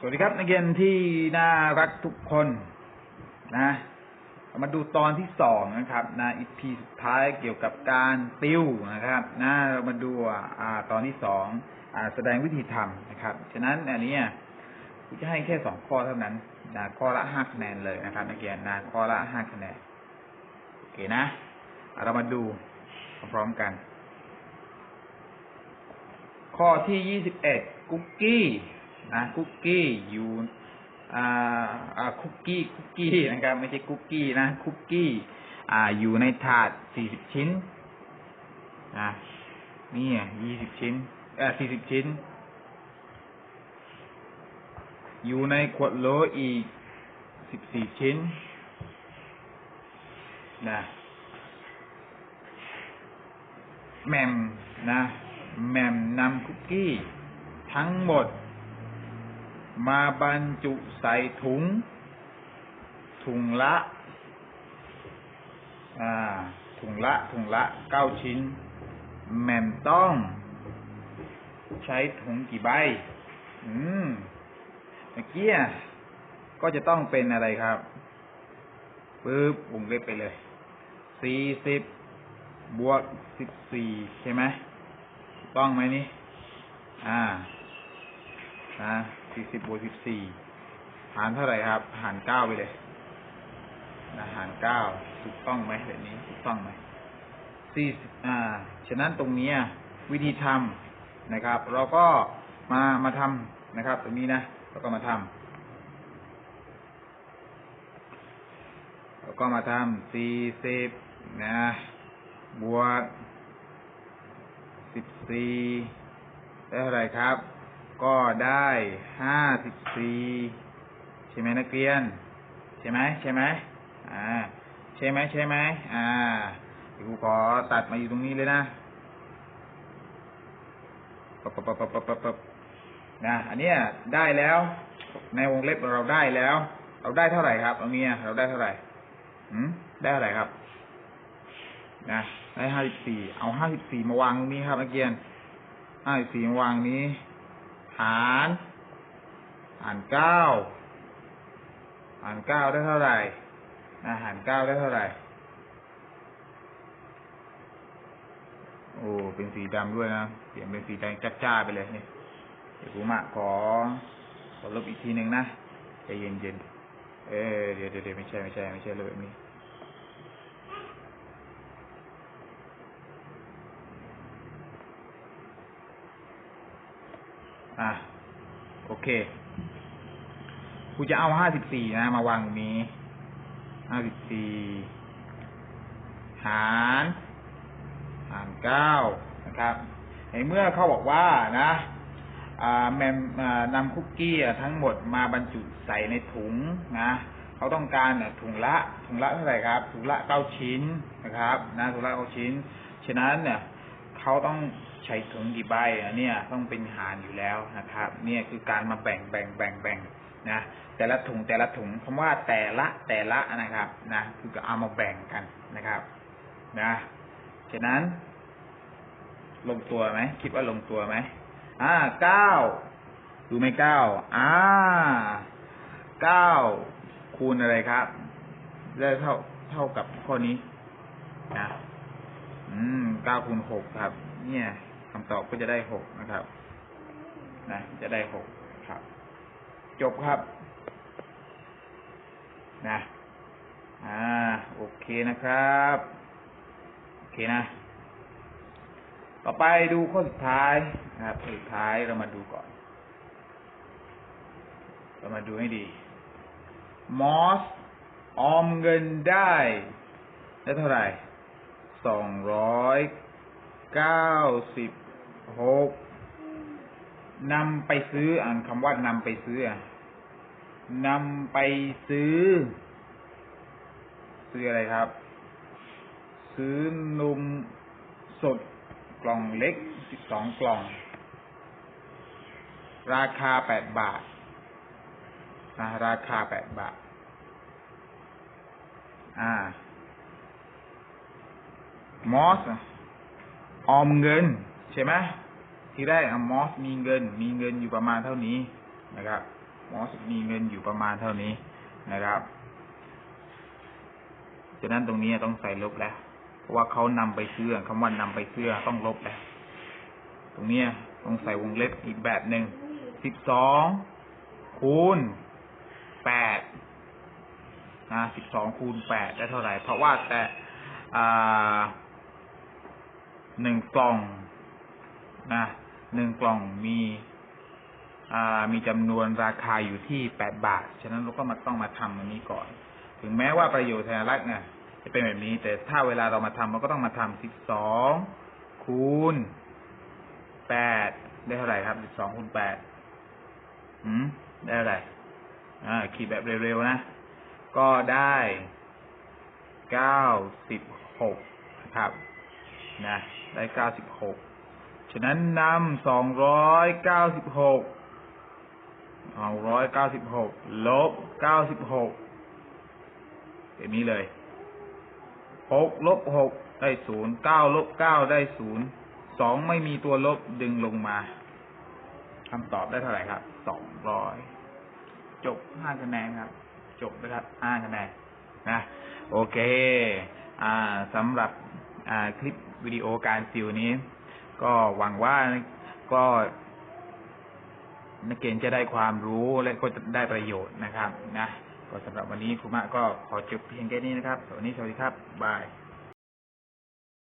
สวัสดีครับนักเรียนที่น่ารักทุกคนนะมาดูตอนที่สองนะครับนะอีพีสุดท้ายเกี่ยวกับการติวนะครับนะเรามาดูอ่าตอนที่สองอ่าแสดงวิธีทำนะครับ ฉะนั้นอันนี้จะให้แค่สองข้อเท่านั้นนะข้อละห้าคะแนนเลยนะครับนักเรียนนะข้อละห้าคะแนนโอเคนะอะเรามาดูพร้อมกัน ข้อที่ยี่สิบเอ็ดคุกกี้ นะคุกกี้อยู่อ่าอ่าคุกกี้คุกกี้นะครับไม่ใช่คุกกี้นะคุกกี้อ่าอยู่ในถาดสี่สิบชิ้นนะนี่ยี่สิบชิ้นเออสี่สิบชิ้น อยู่ในขวดโหลอีกสิบสี่ชิ้นนะแหมมนะแหมมนำคุกกี้ ทั้งหมด มาบรรจุใส่ถุง ถุงละอ่าถุงละถุงละเก้าชิ้น แม่มต้อง ใช้ถุงกี่ใบ อืมเมื่อกี้ก็จะต้องเป็นอะไรครับปึ๊บวงเล็บไปเลยสี่สิบบวกสิบสี่ใช่ไหมถูกต้องไหมนี่ อ่า นะสี่สิบบวกสิบสี่หารเท่าไหร่ครับ หารเก้าไปเลยนะหารเก้าถูกต้องไหมแบบนี้ถูกต้องไหมสี่อ่า ฉะนั้นตรงนี้อะวิธีทำนะครับ เราก็มามาทำนะครับ ตรงนี้นะเราก็มาทำเราก็มาทำสี่สิบนะบวกสิบสี่ได้เท่าไหร่ครับ ก็ได้ห้าสิบสี่ใช่ไหมนักเรียน ใช่ไหมใช่ไหมอ่าใช่ไหมใช่ไหมอ่าครูขอตัดมาอยู่ตรงนี้เลยนะปั๊บปับปับปับปับปับนะอันเนี้ยได้แล้ว ในวงเล็บเราได้แล้ว เราได้เท่าไหร่ครับเอาเมียเราได้เท่าไหร่หืมได้เท่าไหร่ครับ นะได้ห้าสิบสี่เอาห้าสิบสี่มาวางตรงนี้ครับนักเรียนห้าสิบสี่มาวางนี้ หาร หารเก้าหารเก้าได้เท่าไหร่หารเก้าได้เท่าไหร่ โอ้ เป็นสีดำด้วยนะเปลี่ยนเป็นสีแดงจ้าๆไปเลยนี่เดี๋ยวผมอะขอ ขอลบอีกทีหนึ่งนะใจเย็นๆ เออเดี๋ยวเดี๋ยวไม่ใช่ไม่ใช่ไม่ใช่เลบแบบนี้ อะโอเค กูจะเอาห้าสิบสี่นะ มาวางตรงนี้ห้าสิบสี่หารหารเก้านะครับในเมื่อเขาบอกว่านะแมมนำคุกกี้ทั้งหมดมาบรรจุใส่ในถุงนะเขาต้องการถุงละถุงละเท่าไหร่ครับ ถุงละเก้าชิ้นนะครับ นะถุงละเก้าชิ้น ฉะนั้นเนี่ย เขาต้องใช้ถุงกี่ใบเนี้ยต้องเป็นหารอยู่แล้วนะครับ เนี่ยคือการมาแบ่งแบ่งแบ่งแบ่งนะแต่ละถุงแต่ละถุงคำว่าแต่ละแต่ละนะครับนะคือเอามาแบ่งกันนะครับนะฉะนั้น ลงตัวไหมคิดว่าลงตัวไหมอ่าเก้าดูไหมเก้าอ่าเก้าคูณอะไรครับได้เท่าเท่ากับข้อนี้นะ อืมเก้าคูณหกครับ เนี่ยคำตอบก็จะได้หกนะครับ นะจะได้หกครับ จบครับ นะ อ่า โอเคนะครับ โอเคนะ ต่อไปดูข้อสุดท้ายนะครับข้อสุดท้ายเรามาดูก่อน เรามาดูให้ดี มอสออมเงินได้ ได้เท่าไหร่ สองร้อยเก้าสิบหกนำไปซื้ออ่านคำว่านำไปซื้ออะนำไปซื้อ ซื้ออะไรครับ ซื้อนมสดกล่องเล็กสิบสองกล่อง ราคาแปดบาทนะราคาแปดบาท อ่า มอสออมเงิน ใช่ไหมที่แรกอะมอสมีเงิน มีเงินอยู่ประมาณเท่านี้นะครับ มอสมีเงินอยู่ประมาณเท่านี้นะครับฉะนั้นตรงนี้ต้องใส่ลบแล้ว เพราะว่าเขานำไปเสื้อคำว่านำไปเสื้อต้องลบแล้ว ตรงเนี้ยต้องใส่วงเล็บอีกแบบหนึ่งสิบสองคูณแปดนะสิบสองคูณแปดได้เท่าไหร่ เพราะว่าแต่อ่า หนึ่งกล่องนะหนึ่งกล่องมีอ่ามีจำนวนราคาอยู่ที่แปดบาท ฉะนั้นเราก็มาต้องมาทำอันนี้ก่อน ถึงแม้ว่าประโยชน์แทนรักเนี่ยจะเป็นแบบนี้ แต่ถ้าเวลาเรามาทำเราก็ต้องมาทำสิบสองคูณแปดได้เท่าไหร่ครับสิบสองคูณแปดหืมได้เท่าไหร่อ่าขีดแบบเร็วๆนะ ก็ได้เก้าสิบหกครับ นะได้เก้าสิบหกฉะนั้นนำสองร้อยเก้าสิบหกสองร้อยเก้าสิบหกลบเก้าสิบหกแบบนี้เลยหกลบหกได้ศูนย์เก้าลบเก้าได้ศูนย์สองไม่มีตัวลบดึงลงมาคำตอบได้เท่าไหร่ครับสองร้อยจบห้าคะแนนครับ จบนะครับห้าคะแนนนะ โอเค อ่าสำหรับอ่าคลิป วิดีโอการซิลนี้ ก็หวังว่าก็นักเรียนจะได้ความรู้และก็จะได้ประโยชน์นะครับ นะ ก็สำหรับวันนี้ครูมะก็ขอจบเพียงแค่นี้นะครับ วันนี้สวัสดีครับ บาย